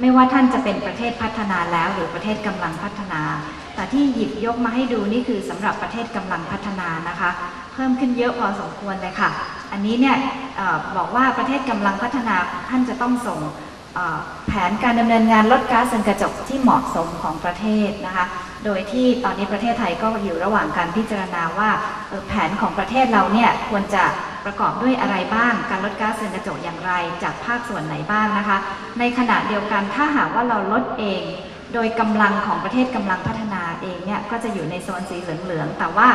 ไม่ว่าท่านจะเป็นประเทศพัฒนาแล้วหรือประเทศกำลังพัฒนา แต่ที่หยิบยกมาให้ดูนี่คือสำหรับประเทศกำลังพัฒนานะคะ เพิ่มขึ้นเยอะพอสมควรเลยค่ะ อันนี้เนี่ยอบอกว่าประเทศกำลังพัฒนาท่านจะต้องส่งแผนการดำเนินงานลดก๊าซเรือนกระจกที่เหมาะสมของประเทศนะคะ โดยที่ตอนนี้ประเทศไทยก็อยู่ระหว่างการพิจารณาว่าแผนของประเทศเราเนี่ยควรจะ ประกอบด้วยอะไรบ้าง การลดก๊าซเรือนกระจกอย่างไร จากภาคส่วนไหนบ้างนะคะ ในขณะเดียวกันถ้าหากว่าเราลดเอง โดยกำลังของประเทศกำลังพัฒนาเองเนี่ยก็จะอยู่ในโซนสีเหลืองๆแต่ว่า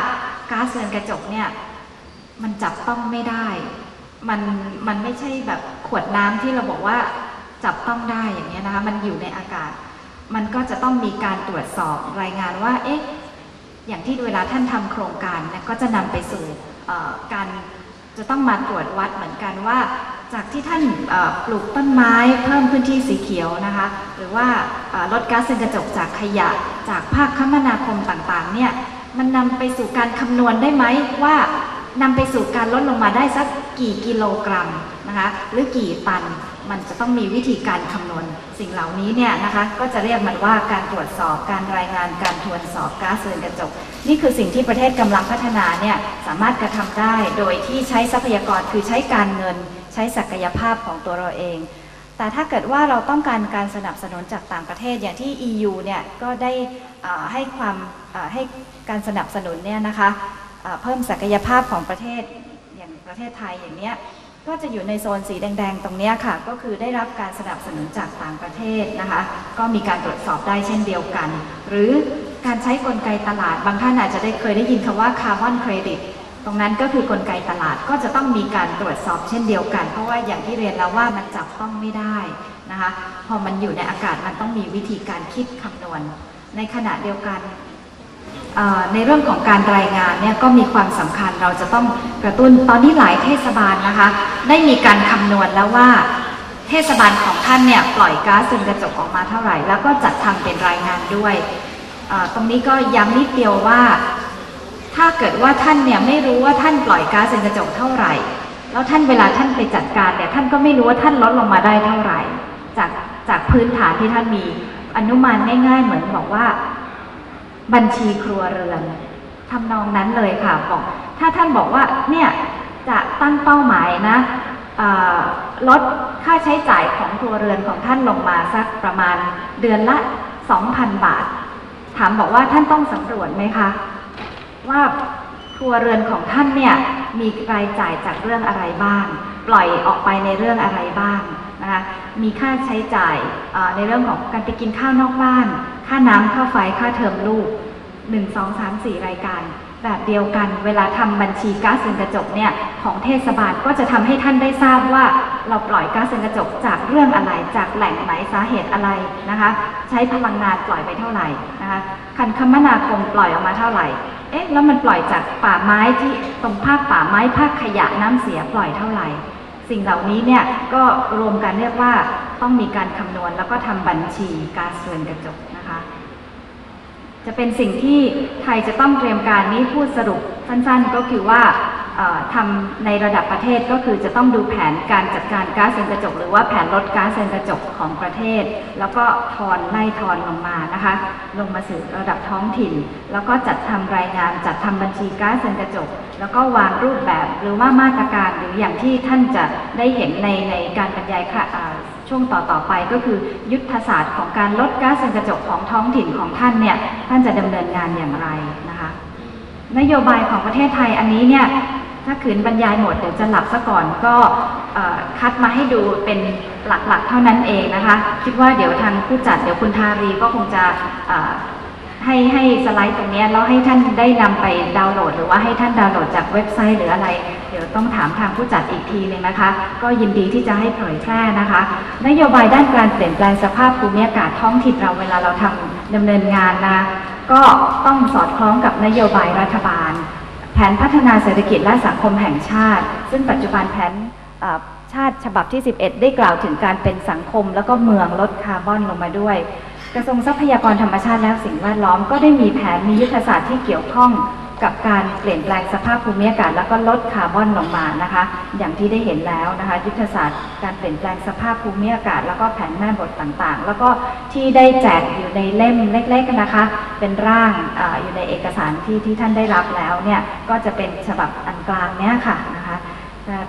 ก๊าซเรือนกระจกเนี่ยมันจับต้องไม่ได้ มันมันไม่ใช่แบบขวดน้ำที่เราบอกว่าจับต้องได้อย่างนี้ยนะคะ มันอยู่ในอากาศ มันก็จะต้องมีการตรวจสอบรายงานว่า เอ๊ะ อย่างที่เวลาท่านทำโครงการเนี่ยก็จะนำไปสู่การ จะต้องมาตรวจวัดเหมือนกันว่า จากที่ท่านปลูกต้นไม้เพิ่มพื้นที่สีเขียวนะคะ หรือว่าลดก๊าซเรือนกระจกจากขยะ จากภาคคมนาคมต่างๆเนี่ยมันนำไปสู่การคำนวณได้ไหมว่านำไปสู่การลดลงมาได้สักกี่กิโลกรัมนะคะหรือกี่ตัน มันจะต้องมีวิธีการคำนวณสิ่งเหล่านี้เนี่ยนะคะก็จะเรียกมันว่าการตรวจสอบการรายงานการทวนสอบก๊าซเรือนกระจก นี่คือสิ่งที่ประเทศกำลังพัฒนาเนี่ยสามารถกระทำได้โดยที่ใช้ทรัพยากรคือใช้การเงิน ใช้ศักยภาพของตัวเราเอง แต่ถ้าเกิดว่าเราต้องการการสนับสนุนจากต่างประเทศอย่างที่ EU เนี่ยก็ได้อ่าให้ความอ่าให้การสนับสนุนเนี่ยนะคะอ่าเพิ่มศักยภาพของประเทศอย่างประเทศไทยอย่างเนี้ย ก็จะอยู่ในโซนสีแดง ๆ ตรงนี้ค่ะ ก็คือได้รับการสนับสนุนจากต่างประเทศนะคะ ก็มีการตรวจสอบได้เช่นเดียวกัน หรือการใช้กลไกตลาด บางท่านอาจจะได้เคยได้ยินคำว่าคาร์บอนเครดิตตรงนั้นก็คือกลไกตลาดก็จะต้องมีการตรวจสอบเช่นเดียวกัน เพราะว่าอย่างที่เรียนแล้วว่ามันจับต้องไม่ได้นะคะ พอมันอยู่ในอากาศมันต้องมีวิธีการคิดคำนวณ ในขณะเดียวกัน ในเรื่องของการรายงานเนี่ยก็มีความสำคัญเราจะต้องกระตุ้นตอนนี้หลายเทศบาลนะคะ ได้มีการคำนวณแล้วว่า เทศบาลของท่านเนี่ยปล่อยก๊าซเรือนกระจกออกมาเท่าไหร่ แล้วก็จัดทำเป็นรายงานด้วยตรงนี้ก็ย้ำนิดเดียวว่า ถ้าเกิดว่าท่านเนี่ยไม่รู้ว่าท่านปล่อยก๊าซเรือนกระจกเท่าไหร่ แล้วท่านเวลาท่านไปจัดการเนี่ยท่านก็ไม่รู้ว่าท่านลดลงมาได้เท่าไหร่ จากจากพื้นฐานที่ท่านมีอนุมานง่ายๆเหมือนบอกว่า บัญชีครัวเรือนทำนองนั้นเลยค่ะบอกถ้าท่านบอกว่าเนี่ยจะตั้งเป้าหมายนะลดค่าใช้จ่ายของครัวเรือนของท่านลงมาสักประมาณเดือนละ 2,000 บาท ถามบอกว่าท่านต้องสำรวจไหมคะ ว่าครัวเรือนของท่านเนี่ยมีรายจ่ายจากเรื่องอะไรบ้าง ปล่อยออกไปในเรื่องอะไรบ้าง นะคะมีค่าใช้จ่ายในเรื่องของการไปกินข้าวนอกบ้าน ค่าน้ำค่าไฟค่าเทอมลูก 1 2 3 4 รายการ แบบเดียวกันเวลาทำบัญชีก๊าซเรือนกระจกเนี่ยของเทศบาลก็จะทำให้ท่านได้ทราบว่าเราปล่อยก๊าซเรือนกระจกจากเรื่องอะไรจากแหล่งไหนสาเหตุอะไรนะคะใช้พลังงานปล่อยไปเท่าไหร่นะคะคันคมนาคมปล่อยออกมาเท่าไหร่เอ๊ะแล้วมันปล่อยจากป่าไม้ที่ตรงภาคป่าไม้ภาคขยะน้ำเสียปล่อยเท่าไหร่ สิ่งเหล่านี้เนี่ยก็รวมกันเรียกว่าต้องมีการคำนวณแล้วก็ทำบัญชีการเรือนกระจกนะคะ จะเป็นสิ่งที่ไทยจะต้องเตรียมการนี้พูดสรุปสั้นๆ ก็คือว่า ทำในระดับประเทศก็คือจะต้องดูแผนการจัดการก๊าซเรือนกระจก หรือว่าแผนลดก๊าซเรือนกระจกของประเทศ แล้วก็ทอนไล่ทอนลงมานะคะ ลงมาสู่ระดับท้องถิ่น แล้วก็จัดทำรายงานจัดทำบัญชีก๊าซเรือนกระจก แล้วก็วางรูปแบบหรือว่ามาตรการหรืออย่างที่ท่านจะได้เห็นในในการบรรยายค่ะช่วงต่อๆไปก็คือยุทธศาสตร์ของการลดก๊าซเรือนกระจกของท้องถิ่นของท่านเนี่ยท่านจะดำเนินงานอย่างไรนะคะ นโยบายของประเทศไทยอันนี้เนี่ย ถ้าขืนบรรยายหมดเดี๋ยวจะหลับซะก่อนก็คัดมาให้ดูเป็นหลักๆ เท่านั้นเองนะคะ คิดว่าเดี๋ยวทางผู้จัดเดี๋ยวคุณทารีก็คงจะให้ให้สไลด์ตรงนี้แล้วให้ท่านได้นำไปดาวน์โหลด หรือว่าให้ท่านดาวน์โหลดจากเว็บไซต์หรืออะไร เดี๋ยวต้องถามทางผู้จัดอีกทีหนึงนะคะ ก็ยินดีที่จะให้เผยแพร่นะคะ นโยบายด้านการเปลี่ยนแปลงสภาพภูมิอากาศท้องถิ่นเราเวลาเราทำดำเนินงานนะก็ต้องสอดคล้องกับนโยบายรัฐบาล แผนพัฒนาเศรษฐกิจและสังคมแห่งชาติ ซึ่งปัจจุบันแผนชาติฉบับที่ 11 ได้กล่าวถึงการเป็นสังคม แล้วก็เมืองลดคาร์บอนลงมาด้วย กระทรวงทรัพยากรธรรมชาติและสิ่งแวดล้อมก็ได้มีแผนมียุทธศาสตร์ที่เกี่ยวข้อง กับการเปลี่ยนแปลงสภาพภูมิอากาศ แล้วก็ลดคาร์บอนลงมานะคะ อย่างที่ได้เห็นแล้วนะคะยุทธศาสตร์การเปลี่ยนแปลงสภาพภูมิอากาศ แล้วก็แผนแม่บทต่างๆ แล้วก็ที่ได้แจกอยู่ในเล่มเล็กๆนะคะ เป็นร่างออยู่ในเอกสารที่ที่ท่านได้รับแล้วเนี่ยก็จะเป็นฉบับอันกลางเนี้ยค่ะ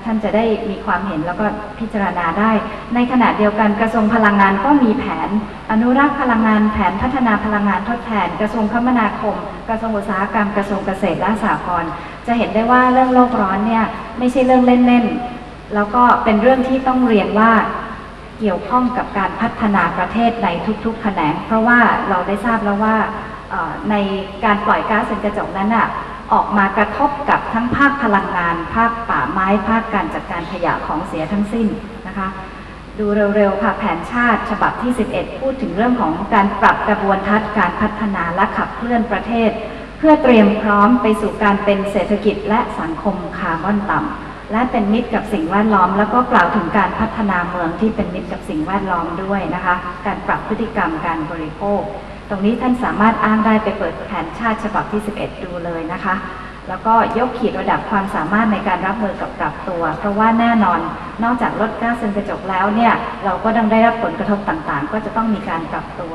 ท่านจะได้มีความเห็นแล้วก็พิจารณาได้ ในขณะเดียวกันกระทรวงพลังงานก็มีแผน อนุรักษ์พลังงานแผนพัฒนาพลังงานทดแทน กระทรวงคมนาคม กระทรวงอุตสาหกรรมกระทรวงเกษตรและสหกรณ์จะเห็นได้ว่าเรื่องโลกร้อนเนี่ยไม่ใช่เรื่องเล่นๆแล้วก็เป็นเรื่องที่ต้องเรียนว่าเกี่ยวข้องกับการพัฒนาประเทศในทุกๆแขนง เพราะว่าเราได้ทราบแล้วว่าในการปล่อยก๊าซเรือนกระจกนั้นอะ ออกมากระทบกับทั้งภาคพลังงาน ภาคป่าไม้ ภาคการจัดการขยะของเสียทั้งสิ้นนะคะ ดูเร็วๆค่ะแผนชาติฉบับที่ 11 พูดถึงเรื่องของการปรับกระบวนทัศน์การพัฒนาและขับเคลื่อนประเทศ เพื่อเตรียมพร้อมไปสู่การเป็นเศรษฐกิจและสังคมคาร์บอนต่ำและเป็นมิตรกับสิ่งแวดล้อม แล้วก็กล่าวถึงการพัฒนาเมืองที่เป็นมิตรกับสิ่งแวดล้อมด้วยนะคะ การปรับพฤติกรรมการบริโภค ตรงนี้ท่านสามารถอ้างได้ไปเปิดแผนชาติฉบับที่ 11 ดูเลยนะคะ แล้วก็ยกขีดระดับความสามารถในการรับมือกับปรับตัว เพราะว่าแน่นอนนอกจากลดก๊าซเรือนกระจกแล้วเนี่ยเราก็ต้องได้รับผลกระทบต่างๆ ก็จะต้องมีการปรับตัว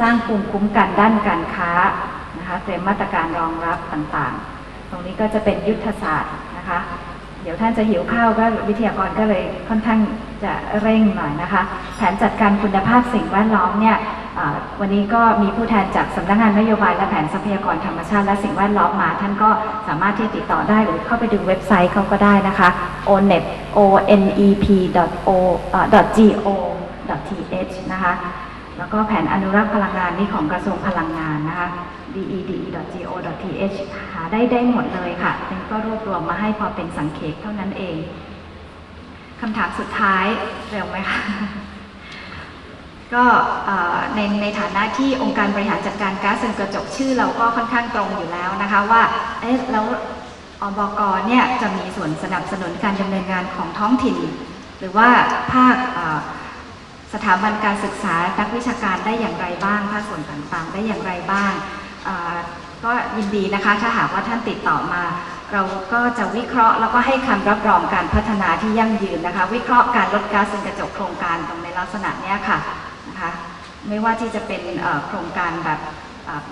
สร้างภูมิคุ้มกันด้านการค้านะคะเตรียมมาตรการรองรับต่างๆ ตรงนี้ก็จะเป็นยุทธศาสตร์นะคะ เดี๋ยวท่านจะหิวข้าวก็วิทยากรก็เลยค่อนข้าง จะเร่งหน่อยนะคะ แผนจัดการคุณภาพสิ่งแวดล้อมเนี่ยวันนี้ก็มีผู้แทนจากสำนักงานนโยบายและแผนทรัพยากรธรรมชาติและสิ่งแวดล้อมมา ท่านก็สามารถที่ติดต่อได้หรือเข้าไปดูเว็บไซต์เขาก็ได้นะคะ onep o n e p o g o th นะคะแล้วก็แผนอนุรักษ์พลังงานนี่ของกระทรวงพลังงานนะคะ dede.go.th หาได้ได้หมดเลยค่ะ เป็นก็รวบรวมมาให้พอเป็นสังเขปเท่านั้นเอง คำถามสุดท้ายเร็วไหมคะก็ในในฐานะที่องค์การบริหารจัดการก๊าซเรือนกระจกชื่อเราก็ค่อนข้างตรงอยู่แล้วนะคะว่าเอ๊ะแล้วอบกเนี่ยจะมีส่วนสนับสนุนการดำเนินงานของท้องถิ่น หรือว่าภาคสถาบันการศึกษานักวิชาการได้อย่างไรบ้างภาคส่วนต่างๆ ได้อย่างไรบ้าง ก็ยินดีนะคะถ้าหากว่าท่านติดต่อมา เราก็จะวิเคราะห์แล้วก็ให้คำรับรองการพัฒนาที่ยั่งยืนนะคะ วิเคราะห์การลดก๊าซเรือนกระจกโครงการตรงในลักษณะนี้ค่ะนะคะไม่ว่าที่จะเป็นโครงการแบบ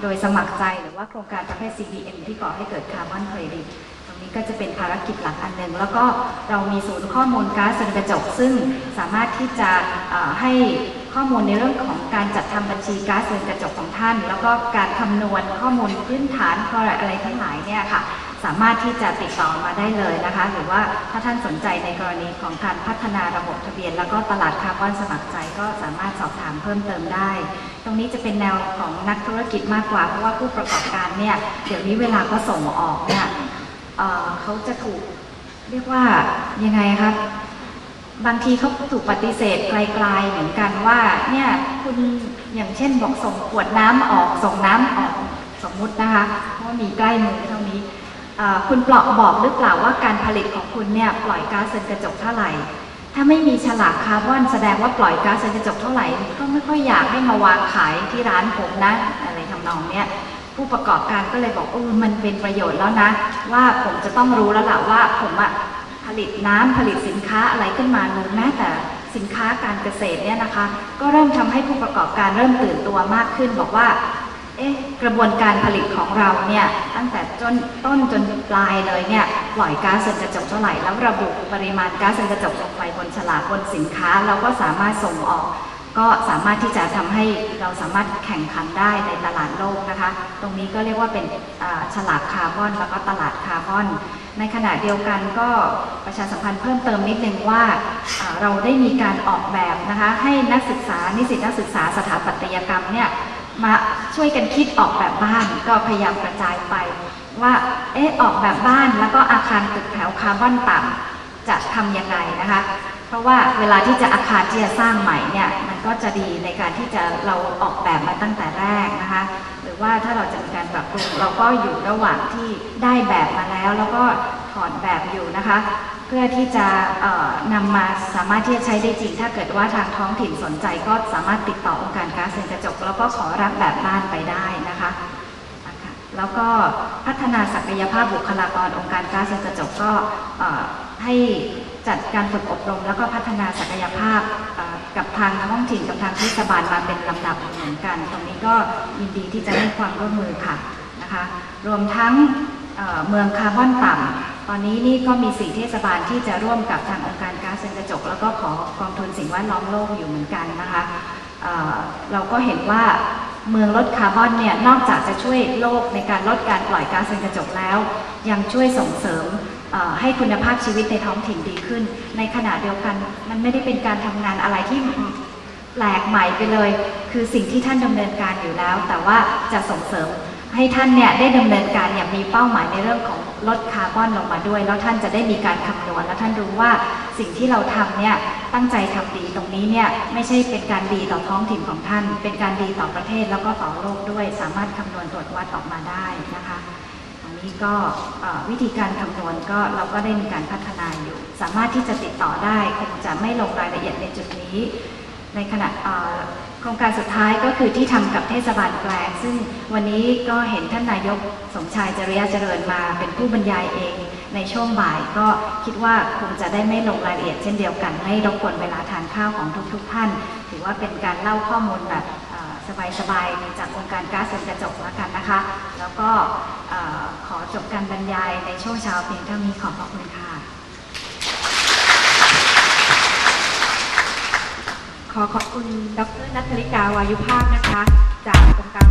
โดยสมัครใจหรือว่าโครงการประเภท CBM ที่ก่อให้เกิดคาร์บอนเครดิตตรงนี้ก็จะเป็นภารกิจหลักอันหนึ่งแล้วก็เรามีศูนย์ข้อมูลก๊าซเรือนกระจก ซึ่งสามารถที่จะให้ข้อมูลในเรื่องของการจัดทำบัญชีก๊าซเรือนกระจกของท่าน แล้วก็การคำนวณข้อมูลพื้นฐานอะไรทั้งหลายเนี่ยค่ะ สามารถที่จะติดต่อมาได้เลยนะคะ หรือว่าถ้าท่านสนใจในกรณีของการพัฒนาระบบทะเบียน แล้วก็ตลาดคาร์บอนสมัครใจก็สามารถสอบถามเพิ่มเติมได้ ตรงนี้จะเป็นแนวของนักธุรกิจมากกว่า เพราะว่าผู้ประกอบการเนี่ยเดี๋ยวนี้เวลาเขาส่งออกเนี่ยเเขาจะถูกเรียกว่ายังไงครับบางทีเขาถูกปฏิเสธไกลๆเหมือนกันว่าเนี่ยคุณอย่างเช่นบอกส่งขวดน้ำออกส่งน้ำออกสมมุตินะคะเพราะว่ามีใกล้มือเท่านี้ คุณเปลาะบอกหรือเปล่าว่าการผลิตของคุณเนี่ยปล่อยก๊าซเรือนกระจกเท่าไหร่ ถ้าไม่มีฉลากคาร์บอนแสดงว่าปล่อยก๊าซเรือนกระจกเท่าไหร่ ก็ไม่ค่อยอยากให้มาวางขายที่ร้านผมนะอะไรทำนองเนี้ยผู้ประกอบการก็เลยบอกเออมันเป็นประโยชน์แล้วนะ ว่าผมจะต้องรู้แล้วล่ะว่าผมอะผลิตน้ำผลิตสินค้าอะไรขึ้นมาหรือแม้แต่สินค้าการเกษตรเนี่ยนะคะ ก็เริ่มทำให้ผู้ประกอบการเริ่มตื่นตัวมากขึ้น บอกว่า เอ๊ะกระบวนการผลิตของเราเนี่ยตั้งแต่จนต้นจนปลายเลยเนี่ยปล่อยก๊าซเรือนกระจกเท่าไหร่แล้วระบุปริมาณก๊าซเรือนกระจกลงไปบนฉลากบนสินค้าเราก็สามารถส่งออก ก็สามารถที่จะทำให้เราสามารถแข่งขันได้ในตลาดโลกนะคะ ตรงนี้ก็เรียกว่าเป็นฉลากคาร์บอนแล้วก็ตลาดคาร์บอน ในขณะเดียวกันก็ประชาสัมพันธ์เพิ่มเติมนิดนึงว่าอ่าเราได้มีการออกแบบนะคะให้นักศึกษานิสิตนักศึกษาสถาปัตยกรรมเนี่ย มาช่วยกันคิดออกแบบบ้านก็พยายามกระจายไป ว่าเออออกแบบบ้านแล้วก็อาคารตึกแถวคาร์บอนต่ำจะทำยังไงนะคะ เพราะว่าเวลาที่จะอาคารที่จะสร้างใหม่เนี่ยมันก็จะดีในการที่จะเราออกแบบมาตั้งแต่แรกนะคะ หรือว่าถ้าเราจะมีการปรับปรุงเราก็อยู่ระหว่างที่ได้แบบมาแล้ว แล้วก็ถอดแบบอยู่นะคะ เพื่อที่จะนำมาสามารถที่จะใช้ได้จริง ถ้าเกิดว่าทางท้องถิ่นสนใจก็สามารถติดต่อองค์การก๊าซเรือนกระจก แล้วก็ขอรับแบบบ้านไปได้นะคะแล้วก็พัฒนาศักยภาพบุคลากรองค์การก๊าซเรือนกระจกก็ให้จัดการฝึกอบรม แล้วก็พัฒนาศักยภาพกับทางท้องถิ่นกับทางเทศบาลมาเป็นลำดับเหมือนกัน ตรงนี้ก็ยินดีที่จะให้ความร่วมมือค่ะนะคะ รวมทั้งเมืองคาร์บอนต่ำ ตอนนี้นี่ก็มีสี่เทศบาลที่จะร่วมกับทางองค์การก๊าซเรือนกระจก แล้วก็ขอกองทุนสิ่งแวดล้อมโลกอยู่เหมือนกันนะคะเเราก็เห็นว่าเมืองลดคาร์บอนเนี่ยนอกจากจะช่วยโลกในการลดการปล่อยก๊าซเรือนกระจกแล้ว ยังช่วยส่งเสริมให้คุณภาพชีวิตในท้องถิ่นดีขึ้น ในขณะเดียวกันมันไม่ได้เป็นการทำงานอะไรที่แปลกใหม่ไปเลย คือสิ่งที่ท่านดำเนินการอยู่แล้ว แต่ว่าจะส่งเสริม ให้ท่านเนี่ยได้ดำเนินการอย่างมีเป้าหมายในเรื่องของลดคาร์บอนลงมาด้วย แล้วท่านจะได้มีการคำนวณ แล้วท่านรู้ว่าสิ่งที่เราทำเนี่ยตั้งใจทำดีตรงนี้เนี่ยไม่ใช่เป็นการดีต่อท้องถิ่นของท่าน เป็นการดีต่อประเทศแล้วก็ต่อโลกด้วย สามารถคำนวณตรวจวัดออกมาได้นะคะอันนี้ก็วิธีการคำนวณก็เราก็ได้มีการพัฒนาอยู่ สามารถที่จะติดต่อได้คงจะไม่ลงรายละเอียดในจุดนี้ ในขณะ ครงการสุดท้ายก็คือที่ทำกับเทศบาลแกลงซึ่งวันนี้ก็เห็นท่านนายกสมชายจริยะเจริญมาเป็นผู้บรรยายเอง ในช่วงบ่ายก็คิดว่าคงจะได้ไม่ลงรายละเอียดเช่นเดียวกัน ไม่รบกวนเวลาทานข้าวของทุก ๆ ท่าน ถือว่าเป็นการเล่าข้อมูลแบบสบายๆจากองค์การก๊าซเรือนกระจกแล้วกันนะคะ แล้วก็อขอจบการบรรยายในช่วงเช้าเพียงเท่านี้ขอบพระคุณค่ะ ขอขอบคุณดรนัทธริกาวายุภาคนะคะ จากองค์การ